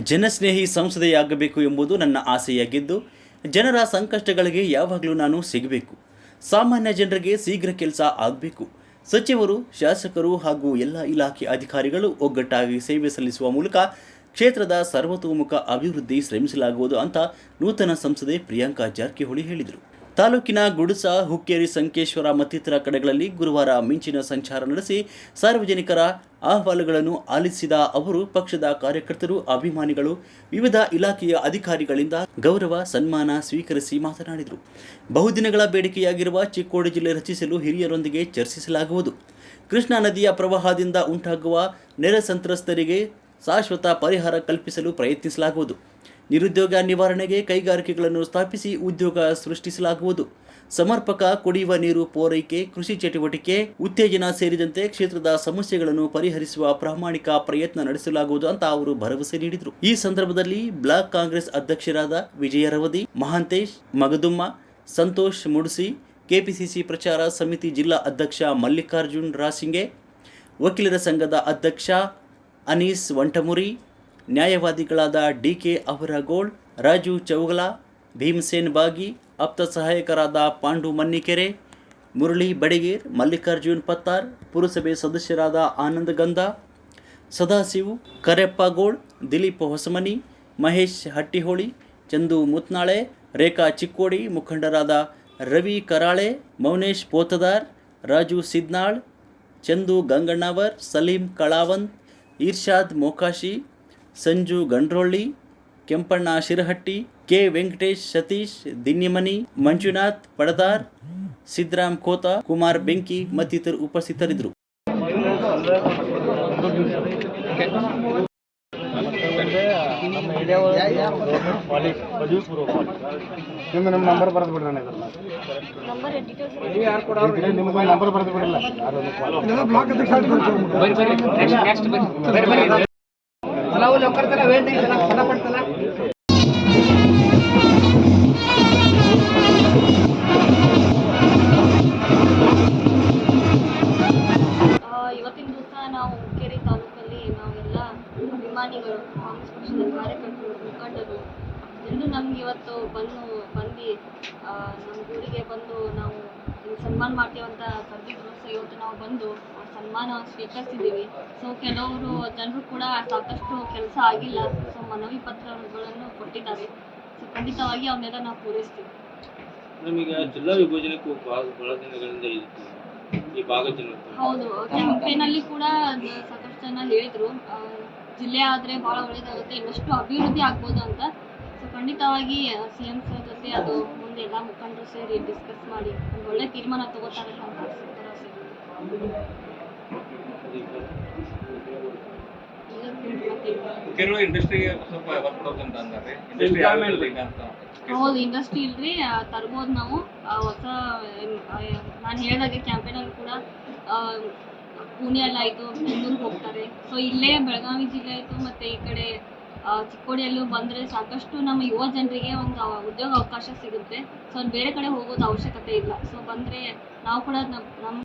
ಜನಸ್ನೇಹಿ ಸಂಸದೆಯಾಗಬೇಕು ಎಂಬುದು ನನ್ನ ಆಸೆಯಾಗಿದ್ದು, ಜನರ ಸಂಕಷ್ಟಗಳಿಗೆ ಯಾವಾಗಲೂ ನಾನು ಸಿಗಬೇಕು. ಸಾಮಾನ್ಯ ಜನರಿಗೆ ಶೀಘ್ರ ಕೆಲಸ ಆಗಬೇಕು. ಸಚಿವರು, ಶಾಸಕರು ಹಾಗೂ ಎಲ್ಲ ಇಲಾಖೆ ಅಧಿಕಾರಿಗಳು ಒಗ್ಗಟ್ಟಾಗಿ ಸೇವೆ ಸಲ್ಲಿಸುವ ಮೂಲಕ ಕ್ಷೇತ್ರದ ಸರ್ವತೋಮುಖ ಅಭಿವೃದ್ಧಿ ಶ್ರಮಿಸಲಾಗುವುದು ಅಂತ ನೂತನ ಸಂಸದೆ ಪ್ರಿಯಾಂಕಾ ಜಾರಕಿಹೊಳಿ ಹೇಳಿದರು. ತಾಲೂಕಿನ ಗುಡುಸ, ಹುಕ್ಕೇರಿ, ಸಂಕೇಶ್ವರ ಮತ್ತಿತರ ಕಡೆಗಳಲ್ಲಿ ಗುರುವಾರ ಮಿಂಚಿನ ಸಂಚಾರ ನಡೆಸಿ ಸಾರ್ವಜನಿಕರ ಅಹವಾಲುಗಳನ್ನು ಆಲಿಸಿದ ಅವರು, ಪಕ್ಷದ ಕಾರ್ಯಕರ್ತರು, ಅಭಿಮಾನಿಗಳು, ವಿವಿಧ ಇಲಾಖೆಯ ಅಧಿಕಾರಿಗಳಿಂದ ಗೌರವ, ಸನ್ಮಾನ ಸ್ವೀಕರಿಸಿ ಮಾತನಾಡಿದರು. ಬಹುದಿನಗಳ ಬೇಡಿಕೆಯಾಗಿರುವ ಚಿಕ್ಕೋಡಿ ಜಿಲ್ಲೆ ರಚಿಸಲು ಹಿರಿಯರೊಂದಿಗೆ ಚರ್ಚಿಸಲಾಗುವುದು. ಕೃಷ್ಣಾ ನದಿಯ ಪ್ರವಾಹದಿಂದ ಉಂಟಾಗುವ ನೆರೆ ಸಂತ್ರಸ್ತರಿಗೆ ಶಾಶ್ವತ ಪರಿಹಾರ ಕಲ್ಪಿಸಲು ಪ್ರಯತ್ನಿಸಲಾಗುವುದು. ನಿರುದ್ಯೋಗ ನಿವಾರಣೆಗೆ ಕೈಗಾರಿಕೆಗಳನ್ನು ಸ್ಥಾಪಿಸಿ ಉದ್ಯೋಗ ಸೃಷ್ಟಿಸಲಾಗುವುದು. ಸಮರ್ಪಕ ಕುಡಿಯುವ ನೀರು ಪೂರೈಕೆ, ಕೃಷಿ ಚಟುವಟಿಕೆ, ಉತ್ತೇಜನ ಸೇರಿದಂತೆ ಕ್ಷೇತ್ರದ ಸಮಸ್ಯೆಗಳನ್ನು ಪರಿಹರಿಸುವ ಪ್ರಾಮಾಣಿಕ ಪ್ರಯತ್ನ ನಡೆಸಲಾಗುವುದು ಅಂತ ಅವರು ಭರವಸೆ ನೀಡಿದರು. ಈ ಸಂದರ್ಭದಲ್ಲಿ ಬ್ಲಾಕ್ ಕಾಂಗ್ರೆಸ್ ಅಧ್ಯಕ್ಷರಾದ ವಿಜಯರವದಿ, ಮಹಾಂತೇಶ್, ಮಗದುಮ್ಮ, ಸಂತೋಷ್ ಮುಡ್ಸಿ, ಕೆಪಿಸಿಸಿ ಪ್ರಚಾರ ಸಮಿತಿ ಜಿಲ್ಲಾ ಅಧ್ಯಕ್ಷ ಮಲ್ಲಿಕಾರ್ಜುನ್ ರಾಸಿಂಗೆ, ವಕೀಲರ ಸಂಘದ ಅಧ್ಯಕ್ಷ ಅನೀಸ್ ವಂಟಮುರಿ ನ್ಯಾಯವಾದಿಗಳಾದ ಡಿ ಕೆ ಅವರಗೋಳ್, ರಾಜು ಚೌಗಲ, ಭೀಮಸೇನ್ ಬಾಗಿ, ಆಪ್ತ ಸಹಾಯಕರಾದ ಪಾಂಡು ಮನ್ನಿಕೆರೆ, ಮುರಳಿ ಬಡಿಗೇರ್, ಮಲ್ಲಿಕಾರ್ಜುನ್ ಪತ್ತಾರ್, ಪುರಸಭೆ ಸದಸ್ಯರಾದ ಆನಂದ್ ಗಂಧ, ಸದಾಶಿವ್ ಕರೆಪ್ಪಗೋಳ್ ದಿಲೀಪ್ ಹೊಸಮನಿ, ಮಹೇಶ್ ಹಟ್ಟಿಹೋಳಿ, ಚಂದು ಮುತ್ನಾಳೆ, ರೇಖಾ ಚಿಕ್ಕೋಡಿ, ಮುಖಂಡರಾದ ರವಿ ಕರಾಳೆ, ಮೌನೇಶ್ ಪೋತದಾರ್, ರಾಜು ಸಿದ್ನಾಳ್, ಚಂದು ಗಂಗಣ್ಣವರ್, ಸಲೀಂ ಕಳಾವಂತ್, ಇರ್ಷಾದ್ ಮೋಕಾಶಿ ಸಂಜು ಗಂಡ್ರೋಳ್ಳಿ ಕೆಂಪಣ್ಣ ಶಿರಹಟ್ಟಿ ಕೆ ವೆಂಕಟೇಶ್ ಸತೀಶ್ ದಿನ್ಯಮನಿ ಮಂಜುನಾಥ್ ಪಡದಾರ್ ಸಿದ್ರಾಮ್ ಖೋತ ಕುಮಾರ್ ಬೆಂಕಿ ಮತ್ತಿತರರು ಉಪಸ್ಥಿತರಿದ್ದರು. ನಂಬರ್ ನನಗೆ ನಿಮ್ಗೆ ನಂಬರ್ ಬರೆದು ಬಿಡಿಲ್ಲ ಆ, ಇವತ್ತಿನ ದಿವಸ ನಾವು ಹುಕ್ಕೇರಿ ತಾಲೂಕಲ್ಲಿ ನಾವೆಲ್ಲ ಅಭಿಮಾನಿಗಳು ಕಾಂಗ್ರೆಸ್ ಪಕ್ಷದ ಕಾರ್ಯಕರ್ತರು ಮುಖಂಡರು ಎಲ್ಲರೂ ನಮ್ಗೆ ಇವತ್ತು ಬಂದು ಬಂದು ನಮ್ಮ ಊರಿಗೆ ಬಂದು ನಾವು ಸನ್ಮಾನ ಮಾಡ್ತೀವಂತ ಕರೆದಿದ್ರು. ಸೊ ಇವತ್ತು ನಾವು ಬಂದು ಸನ್ಮಾನ ಸ್ವೀಕರಿಸಿದ್ದೀವಿ. ಸೊ ಕೆಲವರು ಜನರು ಕೂಡ ಸಾಕಷ್ಟು ಕೆಲಸ ಆಗಿಲ್ಲ. ಸೊ ಮನವಿ ಪತ್ರಗಳನ್ನು ಕೊಟ್ಟಿದ್ದಾರೆ. ಸೊ ಖಂಡಿತವಾಗಿ ಅವನ್ನೆಲ್ಲ ನಾವು ಪೂರೈಸ್ತೀವಿ. ನಮಗೆ ಜಿಲ್ಲಾ ವಿಭಜನೆಗೂ ಬಹಳ ಬಹಳ ದಿನಗಳಿಂದ ಇತ್ತು ಈ ಭಾಗ ಹೌದು. ಕ್ಯಾಂಪೇನಲ್ಲಿ ಕೂಡ ಸಾಕಷ್ಟು ಜನ ಹೇಳಿದ್ರು. ಜಿಲ್ಲೆ ಆದರೆ ಭಾಳ ಒಳ್ಳೇದಾಗುತ್ತೆ. ಇನ್ನಷ್ಟು ಅಭಿವೃದ್ಧಿ ಆಗ್ಬೋದು ಅಂತ. ಖಂಡಿತವಾಗಿ ಸಿ ಎಂ ಸರ್ ಜೊತೆ ಅದು ಮುಂದೆ ಎಲ್ಲ ಮುಖಂಡರು ಸೇರಿ ಡಿಸ್ಕಸ್ ಮಾಡಿ ಒಂದು ಒಳ್ಳೆ ತೀರ್ಮಾನ ತಗೋತಾರೆ ಅಂತ ಭರವಸೆ ಇದೆ. ಇವತ್ತು ಕೆಲವು ಇಂಡಸ್ಟ್ರಿಗೆ ಸ್ವಲ್ಪ ವರ್ಕ್ ಅಂತ ಅಂತಾರೆ ಇಂಡಸ್ಟ್ರಿ ಅಂತ ಹೌದು ಇಂಡಸ್ಟ್ರಿ ಇಲ್ರಿ ಆ, ತರ್ಬೋದು ನಾವು. ಆ, ಹೊಸ ನಾನು ಹೇಳಿದಾಗೆ ಕ್ಯಾಂಪೇನಲ್ಲಿ ಕೂಡ ಆ, ಪುಣೆ ಎಲ್ಲ ಆಯಿತು ಬೆಂಗಳೂರಿಗೆ ಹೋಗ್ತಾರೆ. ಸೊ ಇಲ್ಲೇ ಬೆಳಗಾವಿ ಜಿಲ್ಲೆ ಆಯಿತು ಮತ್ತೆ ಈ ಕಡೆ ಚಿಕ್ಕೋಡಿಯಲ್ಲೂ ಬಂದರೆ ಸಾಕಷ್ಟು ನಮ್ಮ ಯುವ ಜನರಿಗೆ ಒಂದು ಉದ್ಯೋಗ ಅವಕಾಶ ಸಿಗುತ್ತೆ. ಸೊ ಬೇರೆ ಕಡೆ ಹೋಗೋದು ಅವಶ್ಯಕತೆ ಇಲ್ಲ. ಸೊ ಬಂದರೆ ನಾವು ಕೂಡ ನಮ್ಮ ನಮ್ಮ